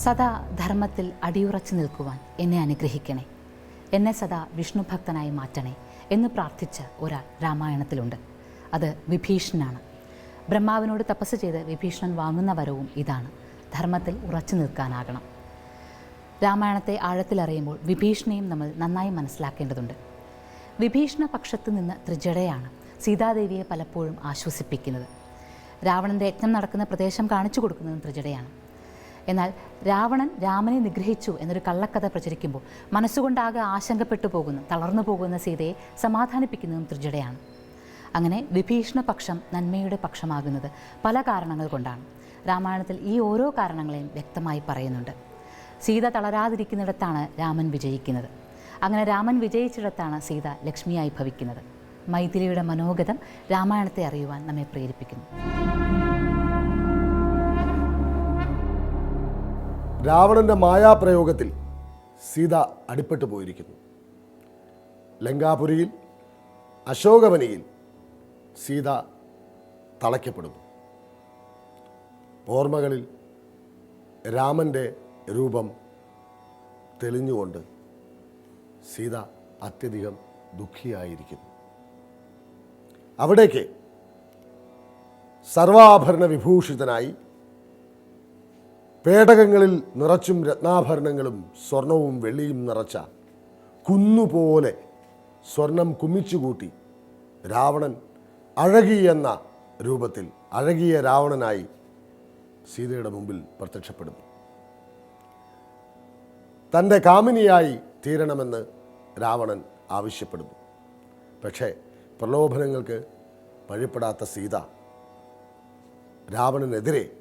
സദാ ധർമ്മത്തിൽ അടിയുറച്ചു നിൽക്കുവാൻ എന്നെ അനുഗ്രഹിക്കണേ. എന്നെ സദാ വിഷ്ണുഭക്തനായി മാറ്റണേ എന്ന് പ്രാർത്ഥിച്ച ഒരാൾ രാമായണത്തിലുണ്ട്. അത് വിഭീഷണനാണ്. ബ്രഹ്മാവിനോട് തപസ് ചെയ്ത് വിഭീഷണൻ വാങ്ങുന്ന വരവും ഇതാണ്. ധർമ്മത്തിൽ ഉറച്ചു നിൽക്കാനാകണം. രാമായണത്തെ ആഴത്തിലറിയുമ്പോൾ വിഭീഷണയും നമ്മൾ നന്നായി മനസ്സിലാക്കേണ്ടതുണ്ട്. വിഭീഷണ പക്ഷത്ത് നിന്ന് ത്രിജടയാണ് സീതാദേവിയെ പലപ്പോഴും ആശ്വസിപ്പിക്കുന്നത്. രാവണന്റെ യജ്ഞം നടക്കുന്ന പ്രദേശം കാണിച്ചു കൊടുക്കുന്നതും ത്രിജടയാണ്. എന്നാൽ രാവണൻ രാമനെ നിഗ്രഹിച്ചു എന്നൊരു കള്ളക്കഥ പ്രചരിക്കുമ്പോൾ മനസ്സുകൊണ്ടാകെ ആശങ്കപ്പെട്ടു പോകുന്ന തളർന്നു പോകുന്ന സീതയെ സമാധാനിപ്പിക്കുന്നതും ത്രിജടയാണ് അങ്ങനെ വിഭീഷണ പക്ഷം നന്മയുടെ പക്ഷമാകുന്നത് പല കാരണങ്ങൾ കൊണ്ടാണ്. രാമായണത്തിൽ ഈ ഓരോ കാരണങ്ങളെയും വ്യക്തമായി പറയുന്നുണ്ട്. സീത തളരാതിരിക്കുന്നിടത്താണ് രാമൻ വിജയിക്കുന്നത്. അങ്ങനെ രാമൻ വിജയിച്ചിടത്താണ് സീത ലക്ഷ്മിയായി ഭവിക്കുന്നത്. മൈഥിലിയുടെ മനോഗതം രാമായണത്തെ അറിയുവാൻ നമ്മെ പ്രേരിപ്പിക്കുന്നു. രാവണന്റെ മായാപ്രയോഗത്തിൽ സീത അടിപ്പെട്ടു പോയിരിക്കുന്നു. ലങ്കാപുരിയിൽ അശോകവനിയിൽ സീത തളയ്ക്കപ്പെടുന്നു. ഓർമ്മകളിൽ രാമന്റെ രൂപം തെളിഞ്ഞുകൊണ്ട് സീത അത്യധികം ദുഃഖിയായിരിക്കുന്നു. അവിടേക്ക് സർവാഭരണ വിഭൂഷിതനായി പേടകങ്ങളിൽ നിറച്ചും രത്നാഭരണങ്ങളും സ്വർണവും വെള്ളിയും നിറച്ച കുന്നുപോലെ സ്വർണം കുമിച്ചുകൂട്ടി രാവണൻ അഴകി എന്ന രൂപത്തിൽ അഴകിയ രാവണനായി സീതയുടെ മുമ്പിൽ പ്രത്യക്ഷപ്പെടുന്നു. തന്റെ കാമിനിയായി തീരണമെന്ന് രാവണൻ ആവശ്യപ്പെടുന്നു. പക്ഷേ പ്രലോഭനങ്ങൾക്ക് വഴിപ്പെടാത്ത സീത രാവണനെതിരെ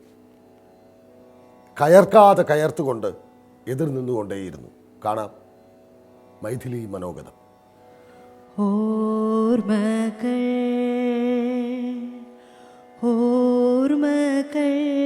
കയർക്കാതെ കയർത്തുകൊണ്ട് എതിർ നിന്നുകൊണ്ടേയിരുന്നു. കാണാം. മൈഥിലി മനോഗതം. ഓർമ്മകൾ ഓർമ്മകൾ.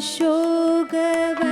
शोगव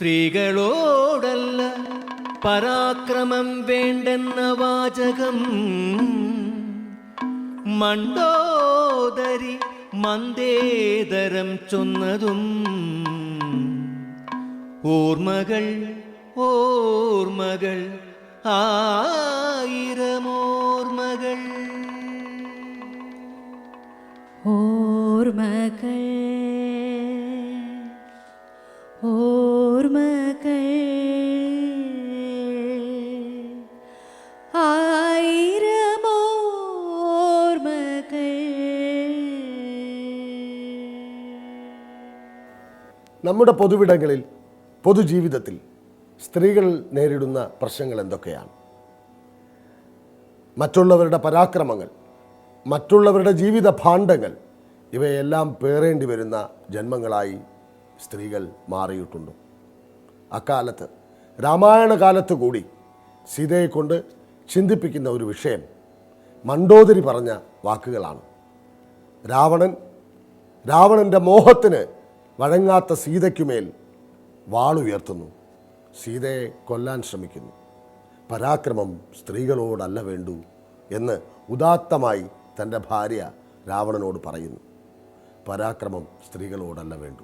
സ്ത്രീകളോടല്ല പരാക്രമം വേണ്ടെന്ന വാചകം. മണ്ടോദരി മന്ദേതരം ചൊന്നതും ഓർമ്മകൾ ഓർമ്മകൾ ആയിരമോർമ്മകൾ. ഓർമ്മകൾ നമ്മുടെ പൊതുവിടങ്ങളിൽ പൊതുജീവിതത്തിൽ സ്ത്രീകൾ നേരിടുന്ന പ്രശ്നങ്ങൾ എന്തൊക്കെയാണ്? മറ്റുള്ളവരുടെ പരാക്രമങ്ങൾ മറ്റുള്ളവരുടെ ജീവിത ഭാണ്ഡങ്ങൾ ഇവയെല്ലാം പേറേണ്ടി വരുന്ന ജന്മങ്ങളായി സ്ത്രീകൾ മാറിയിട്ടുണ്ട്? അക്കാലത്ത് രാമായണ കാലത്ത് കൂടി സീതയെ കൊണ്ട് ചിന്തിപ്പിക്കുന്ന ഒരു വിഷയം മണ്ടോദരി പറഞ്ഞ വാക്കുകളാണ്. രാവണൻ രാവണന്റെ മോഹത്തിന് വഴങ്ങാത്ത സീതയ്ക്കുമേൽ വാളുയർത്തുന്നു. സീതയെ കൊല്ലാൻ ശ്രമിക്കുന്നു. പരാക്രമം സ്ത്രീകളോടല്ല വേണ്ടു എന്ന് ഉദാത്തമായി തന്റെ ഭാര്യ രാവണനോട് പറയുന്നു. പരാക്രമം സ്ത്രീകളോടല്ല വേണ്ടു.